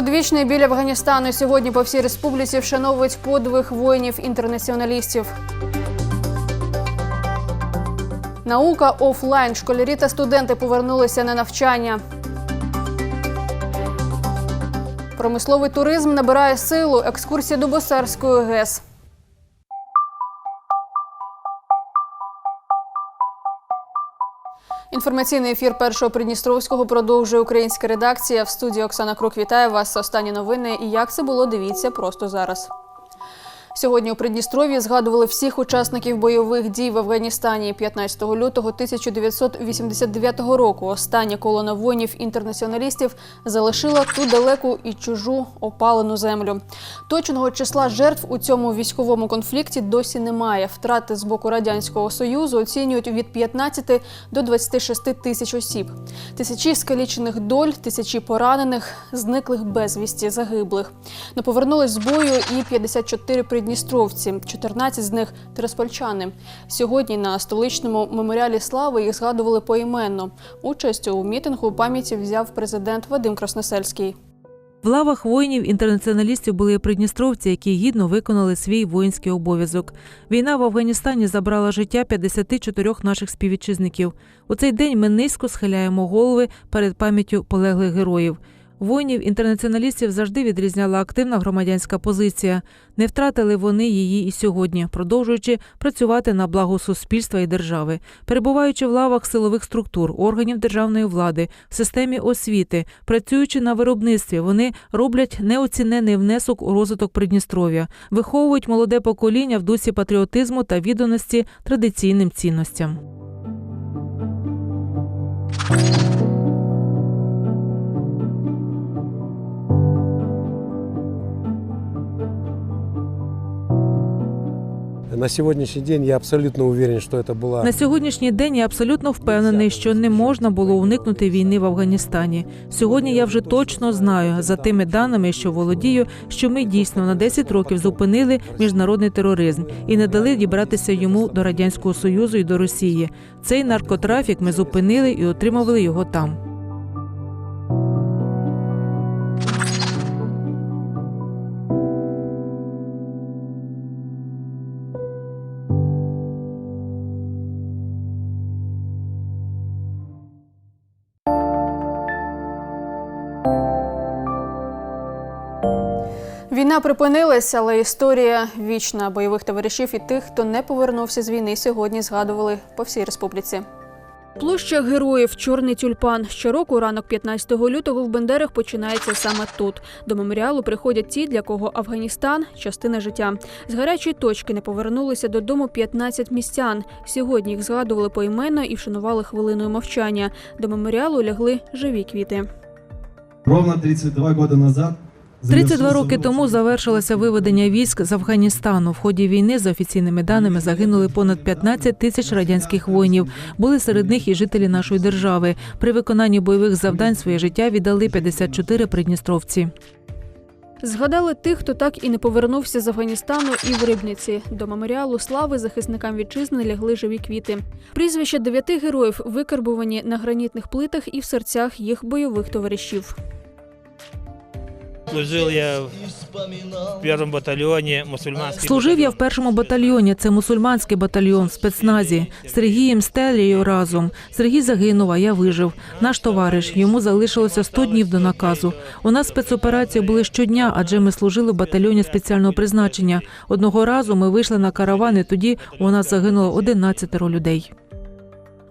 Одвічний біль Афганістану сьогодні по всій республіці вшановують подвиг воїнів-інтернаціоналістів. Наука офлайн. Школярі та студенти повернулися на навчання. Промисловий туризм набирає силу. Екскурсія до Босарської ГЕС. Інформаційний ефір першого Придністровського продовжує українська редакція. В студії Оксана Крук вітає вас. Останні новини. І як це було, дивіться просто зараз. Сьогодні у Придністров'ї згадували всіх учасників бойових дій в Афганістані 15 лютого 1989 року. Остання колона воїнів-інтернаціоналістів залишила ту далеку і чужу опалену землю. Точного числа жертв у цьому військовому конфлікті досі немає. Втрати з боку радянського союзу оцінюють від 15 до 26 тисяч осіб. Тисячі скалічених доль, тисячі поранених, зниклих безвісті, загиблих. Не повернулись з бою і 54 придністровці, 14 з них тереспольчани. Сьогодні на столичному меморіалі слави їх згадували поіменно. Участь у мітингу пам'яті взяв президент Вадим Красносельський. В лавах воїнів-інтернаціоналістів були придністровці, які гідно виконали свій воїнський обов'язок. Війна в Афганістані забрала життя 54 наших співвітчизників. У цей день ми низько схиляємо голови перед пам'яттю полеглих героїв. Воїнів інтернаціоналістів завжди відрізняла активна громадянська позиція. Не втратили вони її і сьогодні, продовжуючи працювати на благо суспільства і держави, перебуваючи в лавах силових структур, органів державної влади, в системі освіти, працюючи на виробництві, вони роблять неоцінений внесок у розвиток Придністров'я, виховують молоде покоління в дусі патріотизму та відданості традиційним цінностям. На сегодняшний день я абсолютно уверен, что это была На сьогоднішній день я абсолютно впевнений, що не можна було уникнути війни в Афганістані. Сьогодні я вже точно знаю за тими даними, що володію, що ми дійсно на 10 років зупинили міжнародний тероризм і не дали дібратися йому до радянського союзу і до Росії. Цей наркотрафік ми зупинили і отримували його там. Війна припинилася, але історія вічна бойових товаришів і тих, хто не повернувся з війни, сьогодні згадували по всій республіці. Площа героїв Чорний тюльпан. Щороку ранок 15 лютого в Бендерах починається саме тут. До меморіалу приходять ті, для кого Афганістан частина життя. З гарячої точки не повернулися додому 15 містян. Сьогодні їх згадували поіменно і вшанували хвилиною мовчання. До меморіалу лягли живі квіти. Ровно 32 года назад 32 роки тому завершилося виведення військ з Афганістану. В ході війни, за офіційними даними, загинули понад 15 тисяч радянських воїнів. Були серед них і жителі нашої держави. При виконанні бойових завдань своє життя віддали 54 придністровці. Згадали тих, хто так і не повернувся з Афганістану і в Рибниці. До меморіалу слави захисникам вітчизни лягли живі квіти. Прізвища дев'яти героїв викарбувані на гранітних плитах і в серцях їх бойових товаришів. Служил я в первом батальоне мусульманский. Служив я в першому батальйоні. Це мусульманський батальйон в спецназі. З Сергієм Стелією разом. Сергій загинув, а я вижив. Наш товариш. Йому залишилося 100 днів до наказу. У нас спецоперації були щодня, адже ми служили в батальйоні спеціального призначення. Одного разу ми вийшли на караван, і тоді у нас загинуло 11 людей.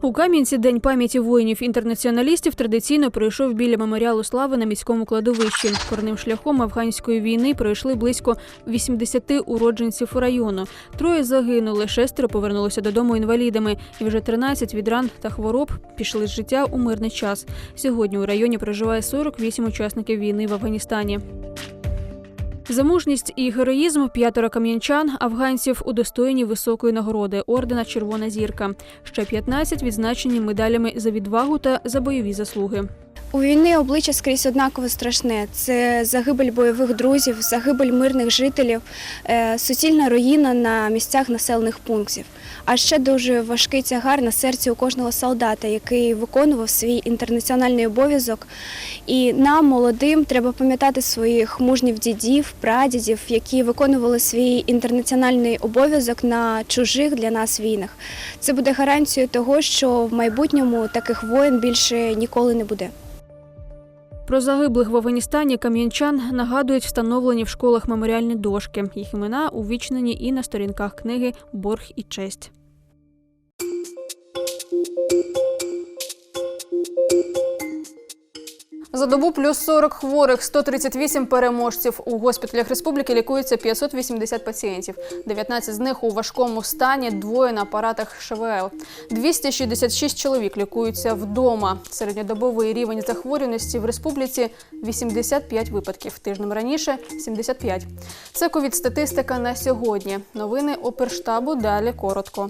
У Кам'янці День пам'яті воїнів-інтернаціоналістів традиційно пройшов біля меморіалу слави на міському кладовищі. Корним шляхом афганської війни пройшли близько 80 уродженців району. Троє загинули, шестеро повернулися додому інвалідами, і вже 13 від ран та хвороб пішли з життя у мирний час. Сьогодні у районі проживає 48 учасників війни в Афганістані. За мужність і героїзм п'ятеро кам'янчан, афганців удостоєні високої нагороди ордена Червона зірка. Ще 15 відзначені медалями за відвагу та за бойові заслуги. У війни обличчя скрізь однаково страшне. Це загибель бойових друзів, загибель мирних жителів, е, суцільна руїна на місцях населених пунктів. А ще дуже важкий тягар на серці у кожного солдата, який виконував свій інтернаціональний обов'язок. І нам, молодим, треба пам'ятати своїх мужніх дідів, прадідів, які виконували свій інтернаціональний обов'язок на чужих для нас війнах. Це буде гарантією того, що в майбутньому таких воїн більше ніколи не буде. Про загиблих в Афганістані кам'янчан нагадують встановлені в школах меморіальні дошки. Їх імена увічнені і на сторінках книги Борг і честь. За добу плюс 40 хворих, 138 переможців. У госпіталях республіки лікується 580 пацієнтів. 19 з них у важкому стані, двоє на апаратах ШВЛ. 266 чоловік лікуються вдома. Середньодобовий рівень захворюваності в республіці 85 випадків. Тижнем раніше 75. Це ковід-статистика на сьогодні. Новини оперштабу далі коротко.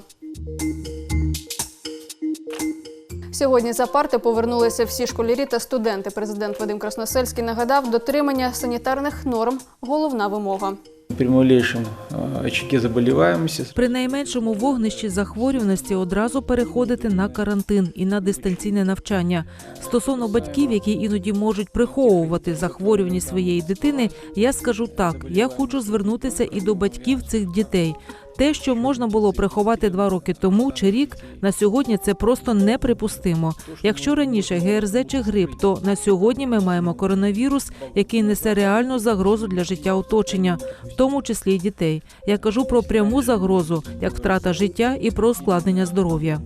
Сьогодні за парти повернулися всі школярі та студенти. Президент Вадим Красносельський нагадав, дотримання санітарних норм головна вимога. При малейшем э, очаге заболеваемости При найменшому вогнищі захворюваності одразу переходити на карантин і на дистанційне навчання. Стосовно батьків, які іноді можуть приховувати захворюваність своєї дитини, я скажу так: я хочу звернутися і до батьків цих дітей. Те, що можна було приховати два роки тому чи рік, на сьогодні це просто неприпустимо. Якщо раніше ГРЗ чи грип, то на сьогодні ми маємо коронавірус, який несе реальну загрозу для життя оточення, в тому числі й дітей. Я кажу про пряму загрозу, як втрата життя і про ускладнення здоров'я.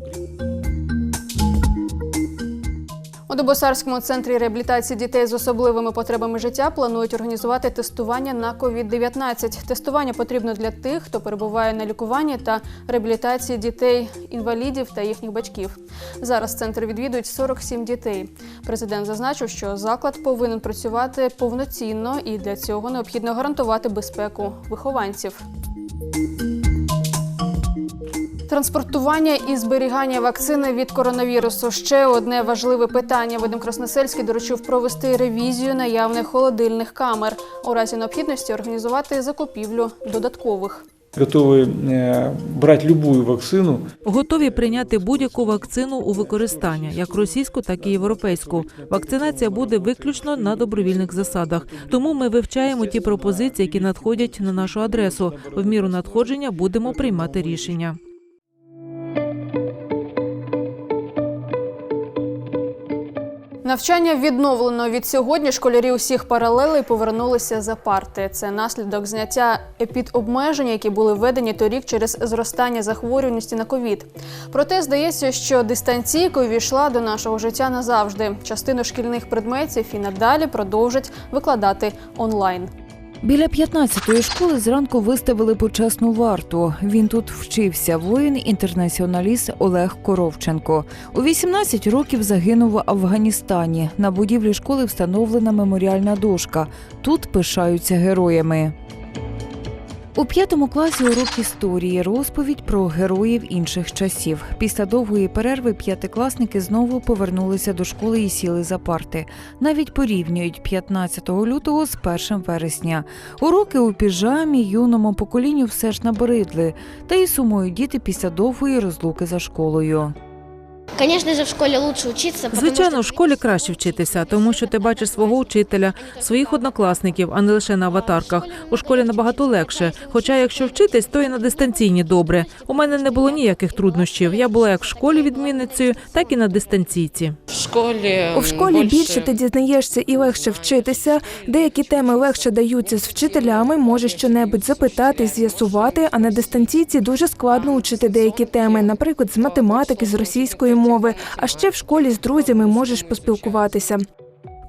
У Дубосарському центрі реабілітації дітей з особливими потребами життя планують організувати тестування на COVID-19. Тестування потрібно для тих, хто перебуває на лікуванні та реабілітації дітей, інвалідів та їхніх батьків. Зараз центр відвідують 47 дітей. Президент зазначив, що заклад повинен працювати повноцінно і для цього необхідно гарантувати безпеку вихованців. Транспортування і зберігання вакцини від коронавірусу ще одне важливе питання. Вадим Красносельський доручив провести ревізію наявних холодильних камер у разі необхідності організувати закупівлю додаткових. готовы э, брать любую вакцину, Готові прийняти будь-яку вакцину у використання, як російську, так і європейську. Вакцинація буде виключно на добровільних засадах. Тому ми вивчаємо ті пропозиції, які надходять на нашу адресу. В міру надходження будемо приймати рішення. Навчання відновлено від сьогодні. Школярі усіх паралелей повернулися за парти. Це наслідок зняття епідобмежень, які були введені торік через зростання захворюваності на ковід. Проте здається, що дистанційка увійшла до нашого життя назавжди. Частину шкільних предметів і надалі продовжать викладати онлайн. Біля 15-ї школи зранку виставили почесну варту. Він тут вчився. Воїн-інтернаціоналіст Олег Коровченко. У 18 років загинув в Афганістані. На будівлі школи встановлена меморіальна дошка. Тут пишаються героями. У п'ятому класі урок історії розповідь про героїв інших часів. Після довгої перерви п'ятикласники знову повернулися до школи і сіли за парти. Навіть порівнюють 15 лютого з 1 вересня. Уроки у піжамі юному поколінню все ж набридли, та й сумують діти після довгої розлуки за школою. В лучше. Звичайно, в школі краще вчитися, тому що ти бачиш свого учителя, своїх однокласників, а не лише на аватарках. У школі набагато легше. Хоча, якщо вчитись, то і на дистанційні добре. У мене не було ніяких труднощів. Я була як в школі відмінницею, так і на дистанційці. В школі У школі більше ти дізнаєшся і легше вчитися. Деякі теми легше даються з вчителями, можеш щонебудь запитати, з'ясувати. А на дистанційці дуже складно учити деякі теми, наприклад, з математики, з російської мови. А ще в школі з друзями можеш поспілкуватися.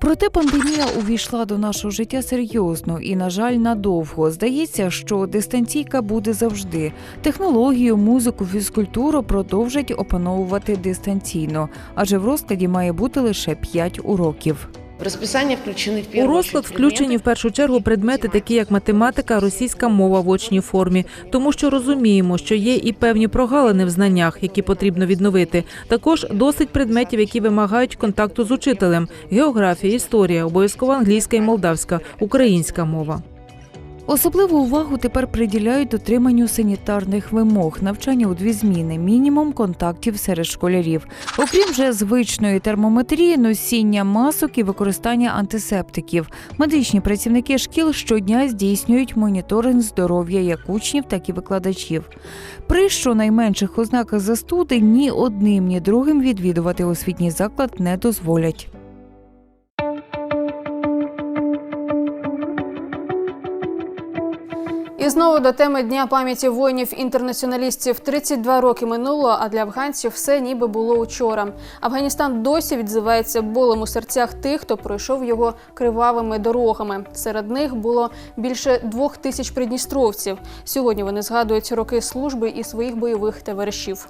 Проте пандемія увійшла до нашого життя серйозно і, на жаль, надовго. Здається, що дистанційка буде завжди. Технологію, музику, фізкультуру продовжать опановувати дистанційно, адже в розкладі має бути лише 5 уроків. В включені в У розклад включені в першу чергу предмети, такі як математика, російська мова в очній формі, тому що розуміємо, що є і певні прогалини в знаннях, які потрібно відновити. Також досить предметів, які вимагають контакту з учителем: географія, історія, обов'язково англійська і молдавська, українська мова. Особливу увагу тепер приділяють дотриманню санітарних вимог, навчання у дві зміни, мінімум контактів серед школярів. Окрім вже звичної термометрії, носіння масок і використання антисептиків. Медичні працівники шкіл щодня здійснюють моніторинг здоров'я як учнів, так і викладачів. При щонайменших ознаках застуди ні одним, ні другим відвідувати освітній заклад не дозволять. І знову до теми Дня пам'яті воїнів-інтернаціоналістів 32 роки минуло, а для афганців все ніби було учора. Афганістан досі відзивається болем у серцях тих, хто пройшов його кривавими дорогами. Серед них було більше двох тисяч придністровців. Сьогодні вони згадують роки служби і своїх бойових товаришів.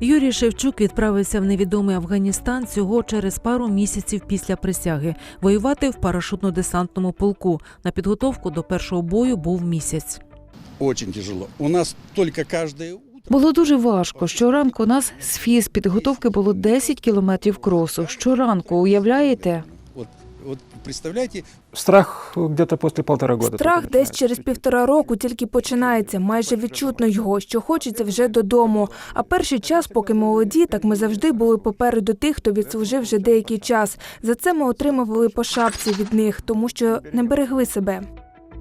Юрій Шевчук відправився в невідомий Афганістан цього через пару місяців після присяги воювати в парашутно-десантному полку. На підготовку до першого бою був місяць. Очень тяжело. У нас каждое утро... Було дуже важко. Щоранку у нас з фіз підготовки було 10 кілометрів кросу. Щоранку, уявляєте? Вот представляете, Страх где-то после полтора года. Страх десь через півтора року тільки починається. Майже відчутно його, що хочеться вже додому. А перший час, поки молоді, так ми завжди були попереду тих, хто відслужив вже деякий час. За це ми отримували по шапці від них, тому що не берегли себе.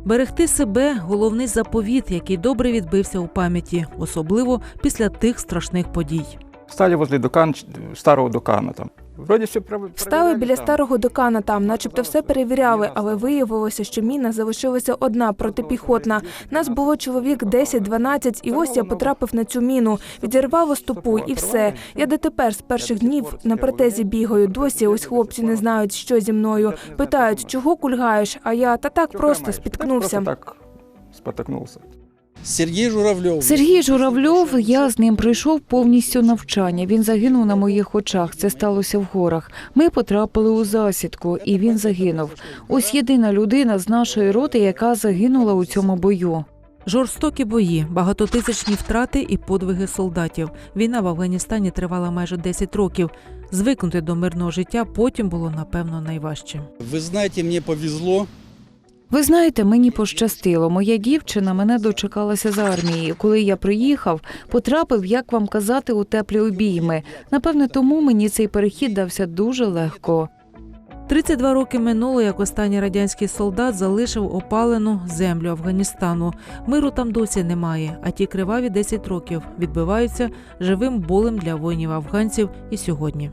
Берегти себе головний заповіт, який добре відбився у пам'яті, особливо після тих страшних подій. Стали возле Дукан, старого Дукана там. Вроде все Стали біля старого докана там, начебто все перевіряли, але виявилося, що міна залишилася одна протипіхотна. Нас було чоловік 10-12, і ось я потрапив на цю міну. Відірвало стопу, і все. Я дотепер з перших днів на протезі бігаю. Досі ось хлопці не знають, що зі мною. Питають, чого кульгаєш? А я та так просто спіткнувся. так спотыкнулся. Сергей Журавлев. Сергій Журавльов, я з ним пройшов повністю навчання. Він загинув на моїх очах. Це сталося в горах. Ми потрапили у засідку, і він загинув. Ось єдина людина з нашої роти, яка загинула у цьому бою. Жорстокі бої, багатотисячні втрати і подвиги солдатів. Війна в Афганістані тривала майже 10 років. Звикнути до мирного життя потім було напевно найважче. Вы знаете, мне повезло. Ви знаєте, мені пощастило. Моя дівчина мене дочекалася з армії. Коли я приїхав, потрапив, як вам казати, у теплі обійми. Напевне, тому мені цей перехід дався дуже легко. 32 роки минуло, як останній радянський солдат залишив опалену землю Афганістану. Миру там досі немає, а ті криваві 10 років відбиваються живим болем для воїнів афганців і сьогодні.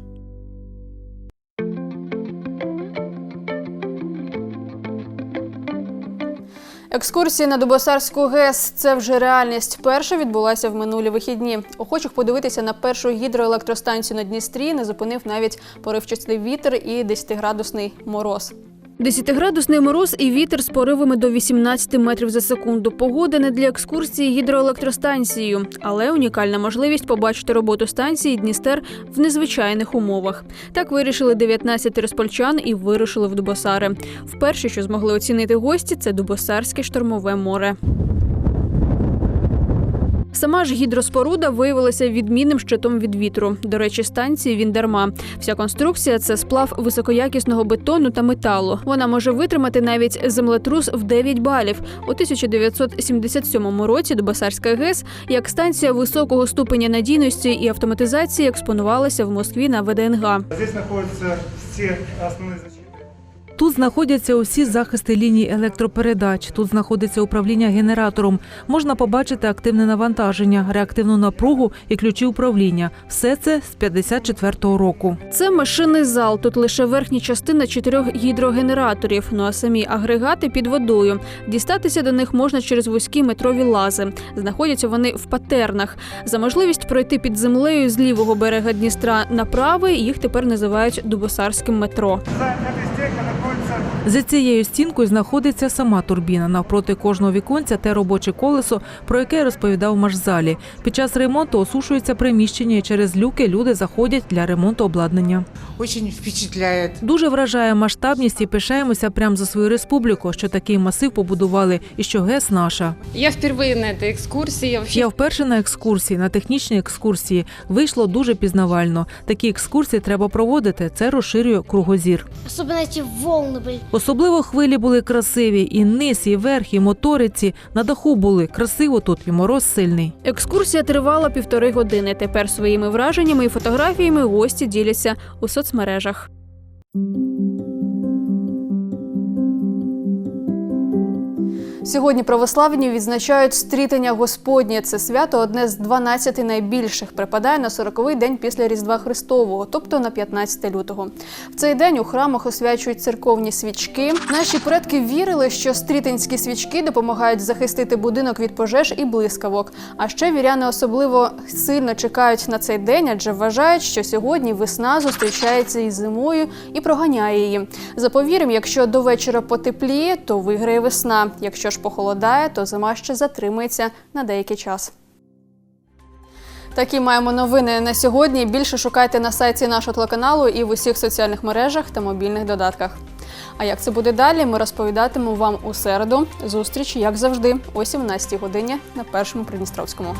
Екскурсії на Дубосарську ГЕС це вже реальність. Перша відбулася в минулі вихідні. Охочих подивитися на першу гідроелектростанцію на Дністрі не зупинив навіть поривчастий вітер і 10-градусний мороз. Десятиградусний мороз і вітер з поривами до 18 метрів за секунду. Погода не для екскурсії гідроелектростанцією, але унікальна можливість побачити роботу станції Дністер в незвичайних умовах. Так вирішили 19 розпольчан і вирушили в Дубосари. Вперше, що змогли оцінити гості, це Дубосарське штормове море. Сама ж гідроспоруда виявилася відмінним щитом від вітру. До речі, станції він дарма. Вся конструкція це сплав високоякісного бетону та металу. Вона може витримати навіть землетрус в 9 балів. У 1977 році Дубасарська ГЕС як станція високого ступеня надійності і автоматизації експонувалася в Москві на ВДНГ. Здесь знаходяться всі основні. Тут знаходяться усі захисти ліній електропередач. Тут знаходиться управління генератором. Можна побачити активне навантаження, реактивну напругу і ключі управління. Все це з 54-го року. Це машинний зал. Тут лише верхня частина чотирьох гідрогенераторів. Ну а самі агрегати під водою. Дістатися до них можна через вузькі метрові лази. Знаходяться вони в патернах. За можливість пройти під землею з лівого берега Дністра на правий їх тепер називають Дубосарським метро. За этой стенкой находится За цією стінкою знаходиться сама турбіна. Навпроти кожного віконця те робоче колесо, про яке я розповідав в машзалі. Під час ремонту осушується приміщення і через люки люди заходять для ремонту обладнання. Очень впечатляет. Дуже вражає масштабність і пишаємося прямо за свою республіку, що такий масив побудували і що ГЕС наша. Я впервые на этой экскурсии. Я вообще Я вперше на екскурсії, на технічній екскурсії. Вийшло дуже пізнавально. Такі екскурсії треба проводити. Це розширює кругозір. Особенно эти волны были. Особливо хвилі були красиві. І низ, і верх, і моториці. На даху були красиво тут, і мороз сильний. Екскурсія тривала півтори години. Тепер своїми враженнями і фотографіями гості діляться у соцмережах. Сьогодні православні відзначають стрітення Господнє. Це свято одне з 12 найбільших. Припадає на 40-й день після Різдва Христового, тобто на 15 лютого. В цей день у храмах освячують церковні свічки. Наші предки вірили, що стрітинські свічки допомагають захистити будинок від пожеж і блискавок. А ще віряни особливо сильно чекають на цей день, адже вважають, що сьогодні весна зустрічається із зимою і проганяє її. За повір'ям, якщо до вечора потепліє, то виграє весна. Якщо ж похолодає, то зима ще затримається на деякий час. Такі маємо новини на сьогодні. Більше шукайте на сайті нашого телеканалу і в усіх соціальних мережах та мобільних додатках. А як це буде далі, ми розповідатимемо вам у середу. Зустріч, як завжди, о 17 годині на першому Придністровському.